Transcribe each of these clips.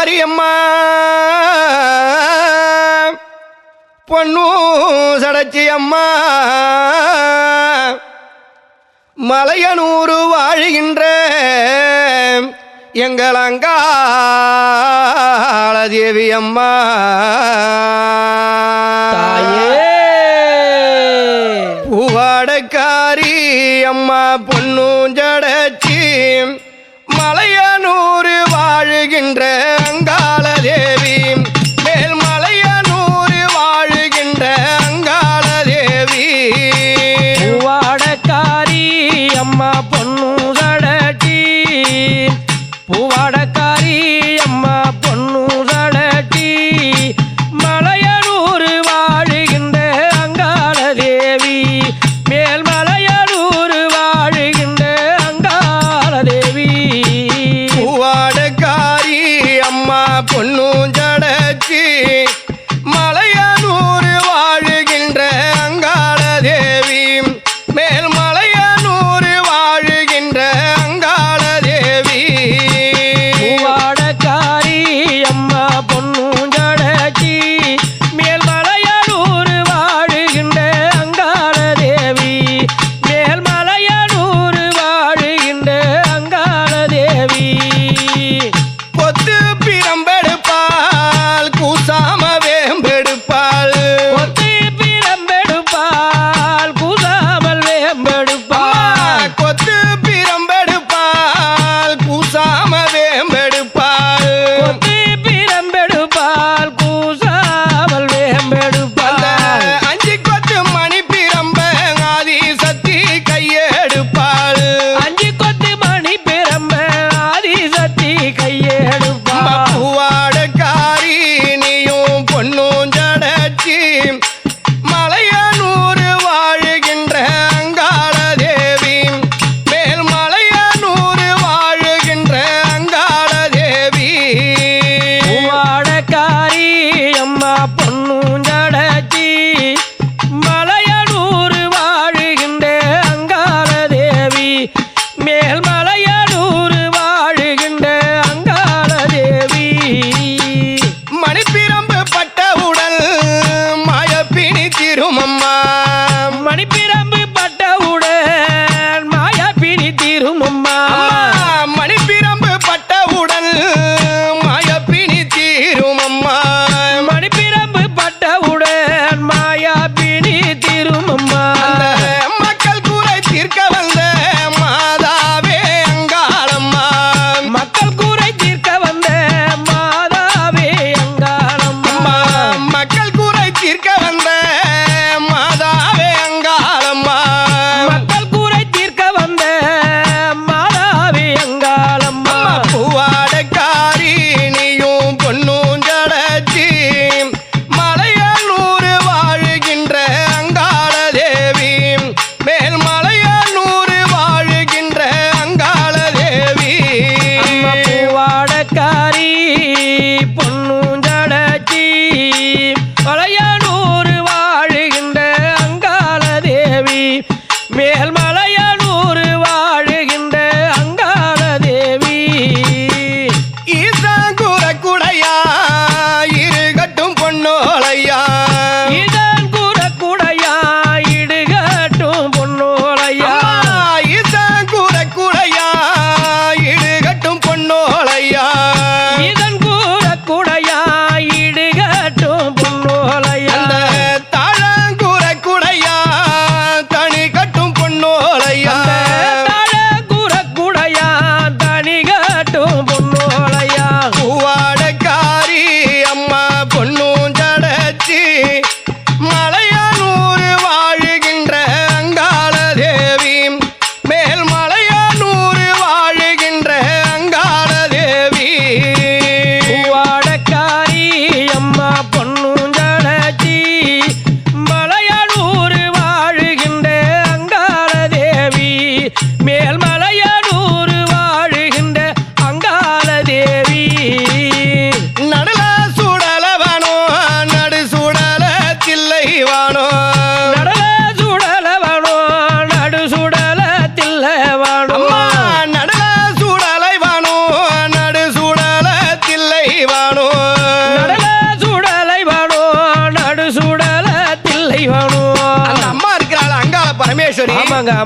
காரியம்மா பொண்ணு சடச்சி அம்மா. மலையனூறு வாழுகின்ற எங்கள் அங்காள தேவி அம்மா. தாயே. பூவாடக்காரி அம்மா பொன்னூஞ்சடச்சி. மலையனூறு வாழுகின்ற ಮಾದೇ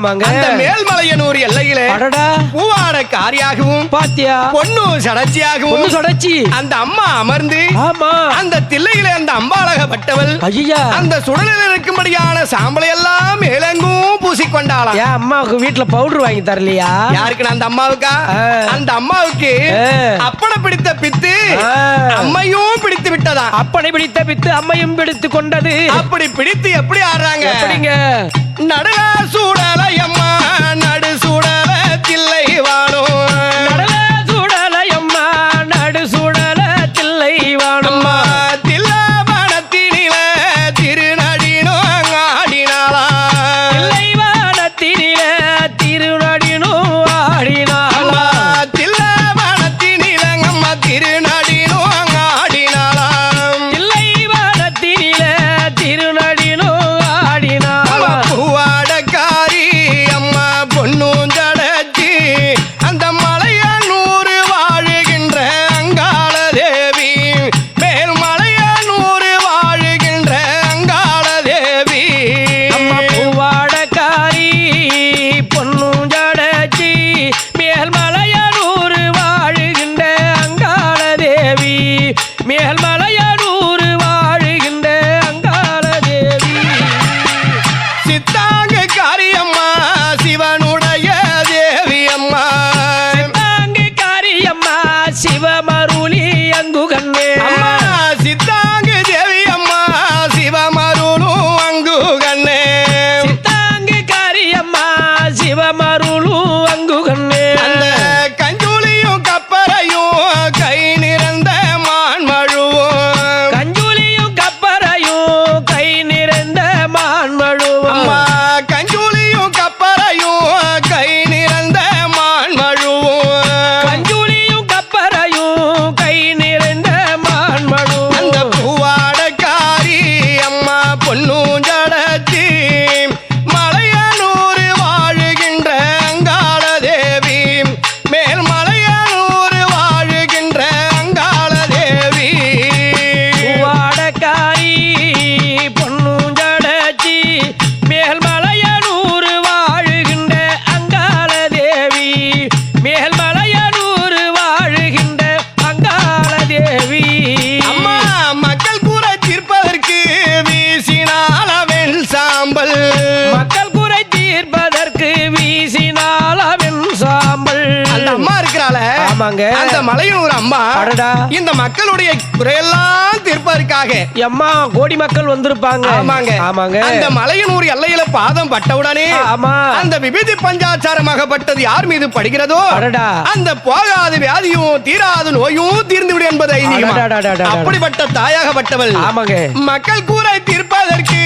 ஆமாங்க. அந்த மேல்மலையனூர் எல்லையிலே அடடா. பூவாட காரியாகவும் பாத்தியா? பொண்ணு சடச்சியாகவும் சொடச்சி. அந்த அம்மா அமர்ந்து ஆமா. அந்த தில்லையிலே அந்த அம்பாளகப்பட்டவள் ஐயா. அந்த சுடலில் இருக்கும்படியான சாம்பலை எல்லாம் மேலெங்கும் பூசிக்கொண்டாளாம் ஏன் அம்மாவுக்கு வீட்டுல பவுடர் வாங்கி தரலையா? யாருக்கு அந்த அம்மாவுக்கா. அந்த அம்மாவுக்கு ஆ. அப்பட பிடித்த பித்து. அம்மையும் பிடித்து விட்டதா? அப்பனை பிடித்த பித்து அம்மையும் பிடித்து கொண்டது. அப்படி பிடித்து எப்படி ஆடுறாங்க? எப்படிங்க? நடுல சூடலை அம்மா நடு சூடல தில்லை வாழும் ஆமாங்க. அந்த மலையனூர் அம்மா அடடா. இந்த மக்களுடைய குறையெல்லாம் தீர்ப்பதற்காக எம்மா கோடி மக்கள் வந்திருப்பாங்க ஆமாங்க ஆமாங்க அந்த மலையனூர் எல்லையில பாதம் பட்டவுடனே ஆமா. அந்த விபூதி பஞ்சாச்சாரமாகப்பட்டது யார் மீது படுகிறதோ அடடா. அந்த போகாத வியாதியும் தீராத நோயும் தீர்ந்து விடும் என்பது ஐதீகமா. அப்படிப்பட்ட தாயாகப்பட்டவள் ஆமாங்க மக்கள் கூரை தீர்ப்பதற்கு